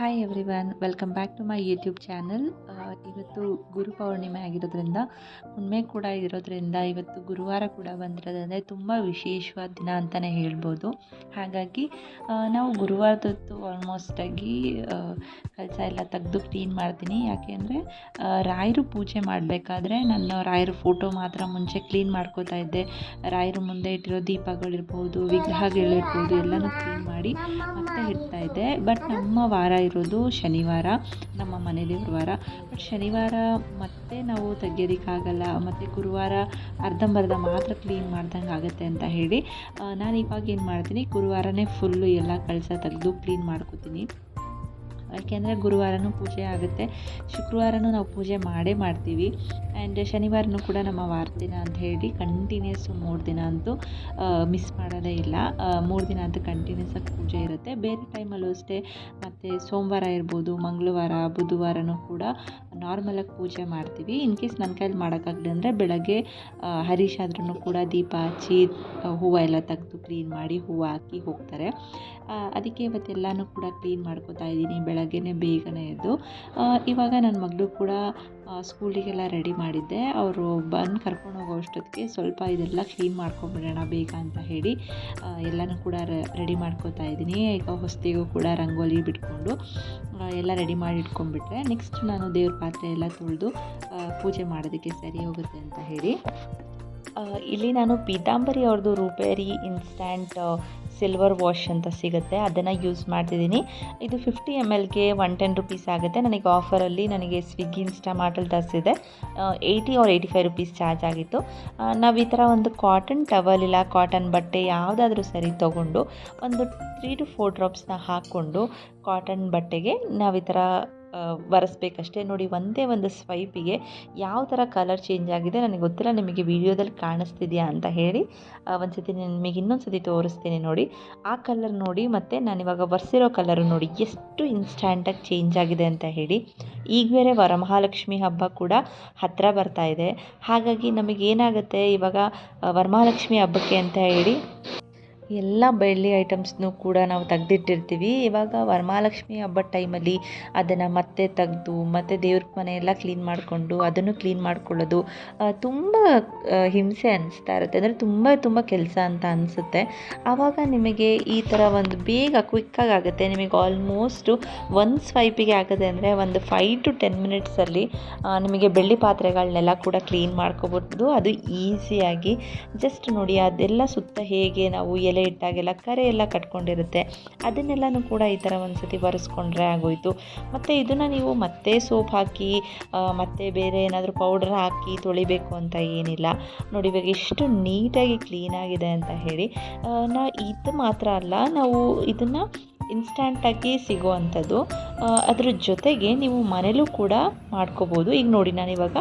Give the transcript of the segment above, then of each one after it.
Hi everyone welcome back to my YouTube channel ಇವತ್ತು ಗುರು ಪೌರ್ಣಿಮೆ ಆಗಿರೋದ್ರಿಂದ ಹುಣ್ಣಿಮೆ ಕೂಡ ಇರೋದ್ರಿಂದ ಇವತ್ತು ಗುರುವಾರ ಕೂಡ ಬಂದಿರೋದ್ರಿಂದ ತುಂಬ ವಿಶೇಷವಾದ ದಿನ ಅಂತಲೇ ಹೇಳ್ಬೋದು. ಹಾಗಾಗಿ ನಾವು ಗುರುವಾರದೊತ್ತು ಆಲ್ಮೋಸ್ಟಾಗಿ ಕೆಲಸ ಎಲ್ಲ ತೆಗೆದು ಕ್ಲೀನ್ ಮಾಡ್ತೀನಿ. ಯಾಕೆ ಅಂದರೆ ರಾಯರು ಪೂಜೆ ಮಾಡಬೇಕಾದ್ರೆ ನಾನು ರಾಯರು ಫೋಟೋ ಮಾತ್ರ ಮುಂಚೆ ಕ್ಲೀನ್ ಮಾಡ್ಕೋತಾ ಇದ್ದೆ. ರಾಯರು ಮುಂದೆ ಇಟ್ಟಿರೋ ದೀಪಗಳಿರ್ಬೋದು, ವಿಗ್ರಹಗಳಿರ್ಬೋದು, ಎಲ್ಲನೂ ಕ್ಲೀನ್ ಮಾಡಿ ಮತ್ತೆ ಇಡ್ತಾ ಇದ್ದೆ ಬಟ್ ನಮ್ಮ ವಾರ ಇರೋದು ಶನಿವಾರ, ನಮ್ಮ ಮನೆ ದೇವ್ರ ವಾರ. ಬಟ್ ಶನಿವಾರ ಮತ್ತೆ ನಾವು ತೆಗಿಯೋದಕ್ಕಾಗಲ್ಲ, ಮತ್ತು ಗುರುವಾರ ಅರ್ಧಂಬರ್ಧ ಮಾತ್ರ ಕ್ಲೀನ್ ಮಾಡ್ದಂಗೆ ಆಗುತ್ತೆ ಅಂತ ಹೇಳಿ ನಾನು ಇವಾಗ ಏನು ಮಾಡ್ತೀನಿ, ಗುರುವಾರನೇ ಫುಲ್ಲು ಎಲ್ಲ ಕಳಸ ತೆಗೆದು ಕ್ಲೀನ್ ಮಾಡ್ಕೋತೀನಿ. ಯಾಕೆಂದರೆ ಗುರುವಾರನೂ ಪೂಜೆ ಆಗುತ್ತೆ. ಶುಕ್ರವಾರನೂ ನಾವು ಪೂಜೆ ಮಾಡೇ ಮಾಡ್ತೀವಿ. ಆ್ಯಂಡ್ ಶನಿವಾರನೂ ಕೂಡ ನಮ್ಮ ವಾರ ದಿನ ಅಂತ ಹೇಳಿ ಕಂಟಿನ್ಯೂಸ್ ಮೂರು ದಿನ ಅಂತೂ ಮಿಸ್ ಮಾಡೋದೇ ಇಲ್ಲ. ಮೂರು ದಿನ ಅಂತೂ ಕಂಟಿನ್ಯೂಸ್ ಆಗಿ ಪೂಜೆ ಇರುತ್ತೆ. ಬೇರೆ ಟೈಮಲ್ಲೂ ಅಷ್ಟೇ, ಮತ್ತು ಸೋಮವಾರ ಇರ್ಬೋದು, ಮಂಗಳವಾರ, ಬುಧವಾರನೂ ಕೂಡ ನಾರ್ಮಲಾಗಿ ಪೂಜೆ ಮಾಡ್ತೀವಿ. ಇನ್ ಕೇಸ್ ನನ್ನ ಕೈಲಿ ಮಾಡೋಕ್ಕಾಗಲಿ ಅಂದರೆ ಬೆಳಗ್ಗೆ ಹರೀಶ್ ಆದ್ರೂ ಕೂಡ ದೀಪ ಹಚ್ಚಿ ಹೂವು ಎಲ್ಲ ತೆಗೆದು ಕ್ಲೀನ್ ಮಾಡಿ ಹೂವು ಹಾಕಿ ಹೋಗ್ತಾರೆ. ಅದಕ್ಕೆ ಇವತ್ತೆಲ್ಲನೂ ಕೂಡ ಕ್ಲೀನ್ ಮಾಡ್ಕೋತಾ ಇದ್ದೀನಿ. ಬೆಳಗ್ಗೆನೇ ಬೇಗನೆ ಎದ್ದು ಇವಾಗ ನನ್ನ ಮಗಳು ಕೂಡ ಸ್ಕೂಲಿಗೆಲ್ಲ ರೆಡಿ ಮಾಡಿದ್ದೆ. ಅವರು ಬಂದು ಕರ್ಕೊಂಡು ಹೋಗೋ ಅಷ್ಟೊತ್ತಿಗೆ ಸ್ವಲ್ಪ ಇದೆಲ್ಲ ಕ್ಲೀನ್ ಮಾಡ್ಕೊಂಬಿಡೋಣ ಬೇಗ ಅಂತ ಹೇಳಿ ಎಲ್ಲನೂ ಕೂಡ ರೆಡಿ ಮಾಡ್ಕೋತಾ ಇದ್ದೀನಿ. ಈಗ ಹೊಸ್ತಿಗೂ ಕೂಡ ರಂಗೋಲಿ ಬಿಟ್ಕೊಂಡು ಎಲ್ಲ ರೆಡಿ ಮಾಡಿ ಇಟ್ಕೊಂಡ್ಬಿಟ್ರೆ ನೆಕ್ಸ್ಟ್ ನಾನು ದೇವ್ರ ಪಾತ್ರೆ ಎಲ್ಲ ತೊಳೆದು ಪೂಜೆ ಮಾಡೋದಕ್ಕೆ ಸರಿ ಹೋಗುತ್ತೆ ಅಂತ ಹೇಳಿ. ಇಲ್ಲಿ ನಾನು ಪೀತಾಂಬರಿ ಅವ್ರದ್ದು ರೂಪೇರಿ ಇನ್ಸ್ಟ್ಯಾಂಟ್ ಸಿಲ್ವರ್ ವಾಶ್ ಅಂತ ಸಿಗುತ್ತೆ. ಅದನ್ನು ಯೂಸ್ ಮಾಡ್ತಿದ್ದೀನಿ. ಇದು ಫಿಫ್ಟಿ ಎಂ ಎಲ್ಗೆ ಒನ್ ಟೆನ್ ರುಪೀಸ್ ಆಗುತ್ತೆ. ನನಗೆ ಆಫರಲ್ಲಿ ನನಗೆ ಸ್ವಿಗ್ಗಿ ಮಾಡಲ್ ತರಿಸಿದೆ. Eighty or eighty five rupees charge ಆಗಿತ್ತು. ನಾವು ಈ ಥರ ಒಂದು ಕಾಟನ್ ಟವಲ್ ಇಲ್ಲ ಕಾಟನ್ ಬಟ್ಟೆ ಯಾವುದಾದ್ರೂ ಸರಿ ತೊಗೊಂಡು ಒಂದು ತ್ರೀ ಟು ಫೋರ್ ಡ್ರಾಪ್ಸ್ನ ಹಾಕ್ಕೊಂಡು ಕಾಟನ್ ಬಟ್ಟೆಗೆ ನಾವು ಈ ಥರ ಒರೆಸ್ಬೇಕಷ್ಟೇ ನೋಡಿ, ಒಂದೇ ಒಂದು ಸ್ವೈಪಿಗೆ ಯಾವ ಥರ ಕಲರ್ ಚೇಂಜ್ ಆಗಿದೆ ನನಗೆ ಗೊತ್ತಿಲ್ಲ. ನಿಮಗೆ ವಿಡಿಯೋದಲ್ಲಿ ಕಾಣಿಸ್ತಿದೆಯಾ ಅಂತ ಹೇಳಿ ಒಂದು ಸತಿ ನಾನು ನಿಮಗೆ ಇನ್ನೊಂದು ಸತಿ ತೋರಿಸ್ತೀನಿ ನೋಡಿ. ಆ ಕಲರ್ ನೋಡಿ, ಮತ್ತು ನಾನಿವಾಗ ಒರೆಸಿರೋ ಕಲರು ನೋಡಿ, ಎಷ್ಟು ಇನ್ಸ್ಟ್ಯಾಂಟಾಗಿ ಚೇಂಜ್ ಆಗಿದೆ ಅಂತ ಹೇಳಿ. ಈಗ ಬೇರೆ ವರಮಹಾಲಕ್ಷ್ಮಿ ಹಬ್ಬ ಕೂಡ ಹತ್ತಿರ ಬರ್ತಾ ಇದೆ. ಹಾಗಾಗಿ ನಮಗೇನಾಗುತ್ತೆ ಇವಾಗ ವರಮಹಾಲಕ್ಷ್ಮಿ ಹಬ್ಬಕ್ಕೆ ಅಂತ ಹೇಳಿ ಎಲ್ಲ ಬೆಳ್ಳಿ ಐಟಮ್ಸ್ನು ಕೂಡ ನಾವು ತೆಗ್ದಿಟ್ಟಿರ್ತೀವಿ. ಇವಾಗ ವರಮಹಾಲಕ್ಷ್ಮಿ ಹಬ್ಬದ ಟೈಮಲ್ಲಿ ಅದನ್ನು ಮತ್ತೆ ತೆಗೆದು, ಮತ್ತೆ ದೇವ್ರ ಮನೆ ಎಲ್ಲ ಕ್ಲೀನ್ ಮಾಡಿಕೊಂಡು ಅದನ್ನು ಕ್ಲೀನ್ ಮಾಡ್ಕೊಳ್ಳೋದು ತುಂಬ ಹಿಂಸೆ ಅನಿಸ್ತಾ ಇರುತ್ತೆ. ಅಂದರೆ ತುಂಬ ತುಂಬ ಕೆಲಸ ಅಂತ ಅನಿಸುತ್ತೆ. ಆವಾಗ ನಿಮಗೆ ಈ ಥರ ಒಂದು ಬೇಗ ಕ್ವಿಕ್ಕಾಗಿ ಆಗುತ್ತೆ. ನಿಮಗೆ ಆಲ್ಮೋಸ್ಟು ಒಂದು ಸ್ವೈಪಿಗೆ ಆಗುತ್ತೆ ಅಂದರೆ ಒಂದು ಫೈವ್ ಟು ಟೆನ್ ಮಿನಿಟ್ಸಲ್ಲಿ ನಿಮಗೆ ಬೆಳ್ಳಿ ಪಾತ್ರೆಗಳನ್ನೆಲ್ಲ ಕೂಡ ಕ್ಲೀನ್ ಮಾಡ್ಕೊಬೋದು. ಅದು ಈಸಿಯಾಗಿ ಜಸ್ಟ್ ನೋಡಿ ಅದೆಲ್ಲ ಸುತ್ತ ಹೇಗೆ ನಾವು ಎಲೆ ಇಟ್ಟಾಗೆಲ್ಲ ಕರೆ ಎಲ್ಲ ಕಟ್ಕೊಂಡಿರುತ್ತೆ. ಅದನ್ನೆಲ್ಲನೂ ಕೂಡ ಈ ಥರ ಒಂದು ಸತಿ ಒರೆಸ್ಕೊಂಡ್ರೆ ಆಗೋಯಿತು. ಮತ್ತು ಇದನ್ನು ನೀವು ಮತ್ತೆ ಸೋಪ್ ಹಾಕಿ ಮತ್ತೆ ಬೇರೆ ಏನಾದರೂ ಪೌಡರ್ ಹಾಕಿ ತೊಳಿಬೇಕು ಅಂತ ಏನಿಲ್ಲ. ನೋಡಿ ಇವಾಗ ಎಷ್ಟು ನೀಟಾಗಿ ಕ್ಲೀನಾಗಿದೆ ಅಂತ ಹೇಳಿ. ನಾ ಇದು ಮಾತ್ರ ಅಲ್ಲ, ನಾವು ಇದನ್ನು ಇನ್ಸ್ಟ್ಯಾಂಟಾಗಿ ಸಿಗೋವಂಥದ್ದು. ಅದರ ಜೊತೆಗೆ ನೀವು ಮನೇಲೂ ಕೂಡ ಮಾಡ್ಕೋಬೋದು. ಈಗ ನೋಡಿ ನಾನಿವಾಗ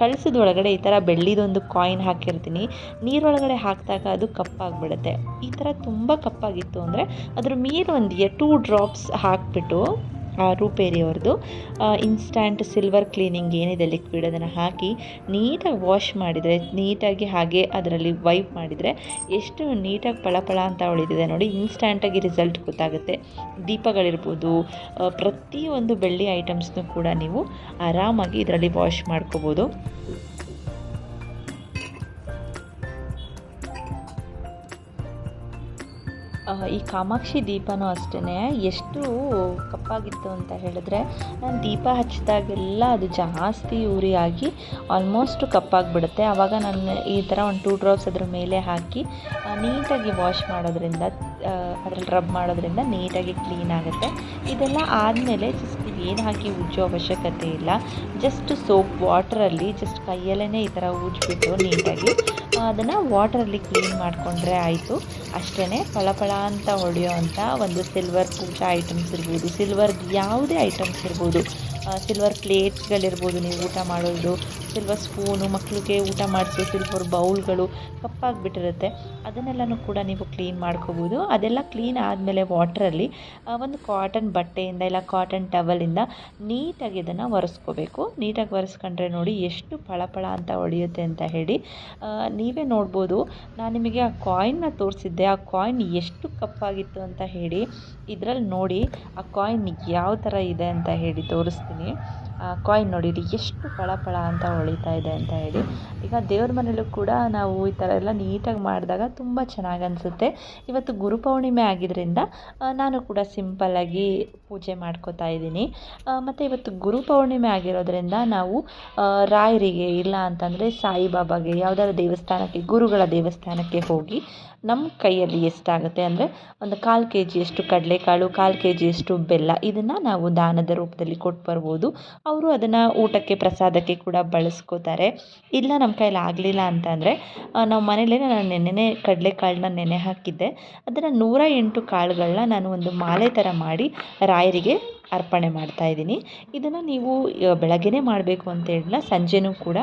ಕಳಿಸಿದೊಳಗಡೆ ಈ ಥರ ಬೆಳ್ಳಿದೊಂದು ಕಾಯಿನ್ ಹಾಕಿರ್ತೀನಿ. ನೀರೊಳಗಡೆ ಹಾಕಿದಾಗ ಅದು ಕಪ್ಪಾಗಿಬಿಡುತ್ತೆ. ಈ ಥರ ತುಂಬ ಕಪ್ಪಾಗಿತ್ತು ಅಂದರೆ ಅದ್ರ ಮೇಲೆ ಒಂದು ಟೂ ಡ್ರಾಪ್ಸ್ ಹಾಕಿಬಿಟ್ಟು ರೂಪೇರಿ ಅವ್ರದ್ದು ಇನ್ಸ್ಟ್ಯಾಂಟ್ ಸಿಲ್ವರ್ ಕ್ಲೀನಿಂಗ್ ಏನಿದೆ ಲಿಕ್ವಿಡ್ ಅದನ್ನು ಹಾಕಿ ನೀಟಾಗಿ ವಾಶ್ ಮಾಡಿದರೆ, ನೀಟಾಗಿ ಹಾಗೆ ಅದರಲ್ಲಿ ವೈಪ್ ಮಾಡಿದರೆ ಎಷ್ಟು ನೀಟಾಗಿ ಪಳಪಳ ಅಂತ ಉಳಿದಿದೆ ನೋಡಿ ಇನ್ಸ್ಟ್ಯಾಂಟಾಗಿ ರಿಸಲ್ಟ್ ಗೊತ್ತಾಗುತ್ತೆ. ದೀಪಗಳಿರ್ಬೋದು ಪ್ರತಿಯೊಂದು ಬೆಳ್ಳಿ ಐಟಮ್ಸ್ನೂ ಕೂಡ ನೀವು ಆರಾಮಾಗಿ ಇದರಲ್ಲಿ ವಾಶ್ ಮಾಡ್ಕೋಬೋದು. ಈ ಕಾಮಾಕ್ಷಿ ದೀಪನೂ ಅಷ್ಟೇ ಎಷ್ಟು ಕಪ್ಪಾಗಿತ್ತು ಅಂತ ಹೇಳಿದ್ರೆ, ನಾನು ದೀಪ ಹಚ್ಚಿದಾಗೆಲ್ಲ ಅದು ಜಾಸ್ತಿ ಉರಿಯಾಗಿ ಆಲ್ಮೋಸ್ಟ್ ಕಪ್ಪಾಗಿಬಿಡುತ್ತೆ. ಆವಾಗ ನಾನು ಈ ಥರ ಒಂದು ಟೂ ಡ್ರಾಪ್ಸ್ ಅದ್ರ ಮೇಲೆ ಹಾಕಿ ನೀಟಾಗಿ ವಾಶ್ ಮಾಡೋದ್ರಿಂದ ಅದರಲ್ಲಿ ರಬ್ ಮಾಡೋದ್ರಿಂದ ನೀಟಾಗಿ ಕ್ಲೀನ್ ಆಗುತ್ತೆ. ಇದೆಲ್ಲ ಆದಮೇಲೆ ಜಸ್ಟ್ ಏನು ಹಾಕಿ ಉಜ್ಜೋ ಅವಶ್ಯಕತೆ ಇಲ್ಲ. ಜಸ್ಟ್ ಸೋಪ್ ವಾಟ್ರಲ್ಲಿ ಜಸ್ಟ್ ಕೈಯಲ್ಲೇ ಈ ಥರ ಉಜ್ಜಿಬಿಟ್ಟು ನೀಟಾಗಿ ಅದನ್ನು ವಾಟರಲ್ಲಿ ಕ್ಲೀನ್ ಮಾಡಿಕೊಂಡ್ರೆ ಆಯಿತು. ಅಷ್ಟೇ ಫಳಫಳ ಅಂತ ಹೊಡೆಯೋ ಅಂಥ ಒಂದು ಸಿಲ್ವರ್ ಪೂಜಾ ಐಟಮ್ಸ್ ಇರ್ಬೋದು. ಸಿಲ್ವರ್ ಯಾವುದೇ ಐಟಮ್ಸ್ ಇರ್ಬೋದು. ಸಿಲ್ವರ್ ಪ್ಲೇಟ್ಸ್ಗಳಿರ್ಬೋದು ನೀವು ಊಟ ಮಾಡೋದು ಸಿಲ್ವರ್ ಸ್ಪೂನು ಮಕ್ಕಳಿಗೆ ಊಟ ಮಾಡಿಸೋ ಸಿಲ್ವರ್ ಬೌಲ್ಗಳು ಕಪ್ಪಾಗಿಬಿಟ್ಟಿರುತ್ತೆ. ಅದನ್ನೆಲ್ಲನೂ ಕೂಡ ನೀವು ಕ್ಲೀನ್ ಮಾಡ್ಕೋಬೋದು. ಅದೆಲ್ಲ ಕ್ಲೀನ್ ಆದಮೇಲೆ ವಾಟ್ರಲ್ಲಿ ಒಂದು ಕಾಟನ್ ಬಟ್ಟೆಯಿಂದ ಇಲ್ಲ ಕಾಟನ್ ಟವಲಿಂದ ನೀಟಾಗಿ ಇದನ್ನು ಒರೆಸ್ಕೋಬೇಕು. ನೀಟಾಗಿ ಒರೆಸ್ಕೊಂಡ್ರೆ ನೋಡಿ ಎಷ್ಟು ಫಳಫಳ ಅಂತ ಹೊಳೆಯುತ್ತೆ ಅಂತ ಹೇಳಿ. ನೀವೇ ನೋಡ್ಬೋದು. ನಾನು ನಿಮಗೆ ಆ ಕಾಯಿನ್ನ ತೋರಿಸಿದ್ದೆ. ಆ ಕಾಯಿನ್ ಎಷ್ಟು ಕಪ್ಪಾಗಿತ್ತು ಅಂತ ಹೇಳಿ ಇದರಲ್ಲಿ ನೋಡಿ ಆ ಕಾಯಿನ್ ಯಾವ ಥರ ಇದೆ ಅಂತ ಹೇಳಿ ತೋರಿಸ್ತೀನಿ. ಕಾಯಿನ್ ನೋಡಿ ಇಲ್ಲಿ ಎಷ್ಟು ಫಳ ಅಂತ ಹೊಳಿತಾ ಇದೆ ಅಂತ ಹೇಳಿ. ಈಗ ದೇವ್ರ ಮನೇಲೂ ಕೂಡ ನಾವು ಈ ಥರ ಎಲ್ಲ ನೀಟಾಗಿ ಮಾಡಿದಾಗ ತುಂಬ ಚೆನ್ನಾಗಿ ಅನಿಸುತ್ತೆ. ಇವತ್ತು ಗುರುಪೌರ್ಣಿಮೆ ಆಗಿದ್ದರಿಂದ ನಾನು ಕೂಡ ಸಿಂಪಲ್ಲಾಗಿ ಪೂಜೆ ಮಾಡ್ಕೋತಾ ಇದ್ದೀನಿ. ಮತ್ತು ಇವತ್ತು ಗುರುಪೌರ್ಣಿಮೆ ಆಗಿರೋದ್ರಿಂದ ನಾವು ರಾಯರಿಗೆ ಇಲ್ಲ ಅಂತಂದರೆ ಸಾಯಿಬಾಬಾಗೆ, ಯಾವುದಾದ್ರು ದೇವಸ್ಥಾನಕ್ಕೆ, ಗುರುಗಳ ದೇವಸ್ಥಾನಕ್ಕೆ ಹೋಗಿ ನಮ್ಮ ಕೈಯಲ್ಲಿ ಎಷ್ಟಾಗುತ್ತೆ ಅಂದರೆ ಒಂದು ಕಾಲು ಕೆ ಜಿಯಷ್ಟು ಕಡಲೆಕಾಳು, ಕಾಲು ಕೆ ಜಿಯಷ್ಟು ಬೆಲ್ಲ ಇದನ್ನು ನಾವು ದಾನದ ರೂಪದಲ್ಲಿ ಕೊಟ್ಟು ಬರ್ಬೋದು. ಅವರು ಅದನ್ನು ಊಟಕ್ಕೆ, ಪ್ರಸಾದಕ್ಕೆ ಕೂಡ ಬಳಸ್ಕೋತಾರೆ. ಇಲ್ಲ ನಮ್ಮ ಕೈಲಿ ಆಗಲಿಲ್ಲ ಅಂತಂದರೆ ನಾವು ಮನೇಲೇ ನಾನು ನೆನ್ನೆನೇ ಕಡಲೆಕಾಳನ್ನ ನೆನೆ ಹಾಕಿದ್ದೆ. ಅದನ್ನು ನೂರ ಎಂಟು ಕಾಳುಗಳನ್ನ ನಾನು ಒಂದು ಮಾಲೆ ಥರ ಮಾಡಿ ರಾಯರಿಗೆ ಅರ್ಪಣೆ ಮಾಡ್ತಾ ಇದ್ದೀನಿ. ಇದನ್ನು ನೀವು ಬೆಳಗ್ಗೆನೇ ಮಾಡಬೇಕು ಅಂತ ಹೇಳಿಲ್ಲ ಸಂಜೆನೂ ಕೂಡ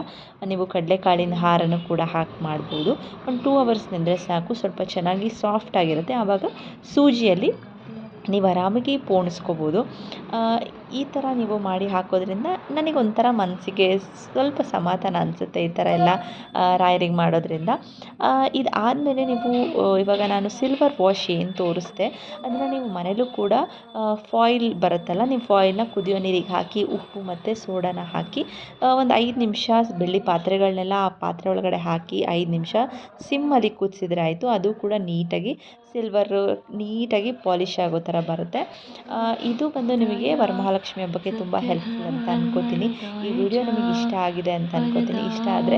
ನೀವು ಕಡಲೆಕಾಳಿನ ಹಾರನ್ನು ಕೂಡ ಹಾಕಿ ಮಾಡ್ಬೋದು. ಒಂದು ಟೂ ಅವರ್ಸ್ ನೆಂದರೆ ಸಾಕು. ಸ್ವಲ್ಪ ಚೆನ್ನಾಗಿ ಸಾಫ್ಟ್ ಆಗಿರುತ್ತೆ. ಆವಾಗ ಸೂಜಿಯಲ್ಲಿ ನೀವು ಆರಾಮಾಗಿ ಪೋಣಿಸ್ಕೋಬೋದು. ಈ ಥರ ನೀವು ಮಾಡಿ ಹಾಕೋದ್ರಿಂದ ನನಗೆ ಒಂಥರ ಮನಸ್ಸಿಗೆ ಸ್ವಲ್ಪ ಸಮಾಧಾನ ಅನಿಸುತ್ತೆ ಈ ಥರ ಎಲ್ಲ ರಾಯರಿಗೆ ಮಾಡೋದ್ರಿಂದ. ಇದು ಆದಮೇಲೆ ನೀವು ಇವಾಗ ನಾನು ಸಿಲ್ವರ್ ವಾಶ್ ಏನು ತೋರಿಸ್ದೆ, ಅಂದರೆ ನೀವು ಮನೇಲೂ ಕೂಡ ಫಾಯಿಲ್ ಬರುತ್ತಲ್ಲ, ನೀವು ಫಾಯಿಲ್ನ ಕುದಿಯೋ ನೀರಿಗೆ ಹಾಕಿ, ಉಪ್ಪು ಮತ್ತು ಸೋಡಾನ ಹಾಕಿ ಒಂದು ಐದು ನಿಮಿಷ ಬೆಳ್ಳಿ ಪಾತ್ರೆಗಳನ್ನೆಲ್ಲ ಆ ಪಾತ್ರೆ ಒಳಗಡೆ ಹಾಕಿ, ಐದು ನಿಮಿಷ ಸಿಮ್ಮಲ್ಲಿ ಕುದಿಸಿದ್ರೆ ಆಯಿತು, ಅದು ಕೂಡ ನೀಟಾಗಿ ಸಿಲ್ವರು ನೀಟಾಗಿ ಪಾಲಿಷ್ ಆಗೋ ಥರ ಬರುತ್ತೆ. ಇದು ಬಂದು ನಿಮಗೆ ವರಮಹಾಲಕ್ಷ್ಮಿ ಹಬ್ಬಕ್ಕೆ ತುಂಬ ಹೆಲ್ಪ್ಫುಲ್ ಅಂತ ಅನ್ಕೋತೀನಿ. ಈ ವಿಡಿಯೋ ನಿಮಗೆ ಇಷ್ಟ ಆಗಿದೆ ಅಂತ ಅನ್ಕೋತೀನಿ. ಇಷ್ಟ ಆದರೆ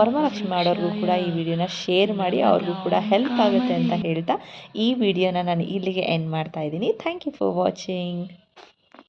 ವರಮಹಾಲಕ್ಷ್ಮಿ ಮಾಡೋರಿಗೂ ಕೂಡ ಈ ವಿಡಿಯೋನ ಶೇರ್ ಮಾಡಿ ಅವ್ರಿಗೂ ಕೂಡ ಹೆಲ್ಪ್ ಆಗುತ್ತೆ ಅಂತ ಹೇಳ್ತಾ ಈ ವಿಡಿಯೋನ ನಾನು ಇಲ್ಲಿಗೆ ಎಂಡ್ ಮಾಡ್ತಾ ಇದ್ದೀನಿ. Thank you for watching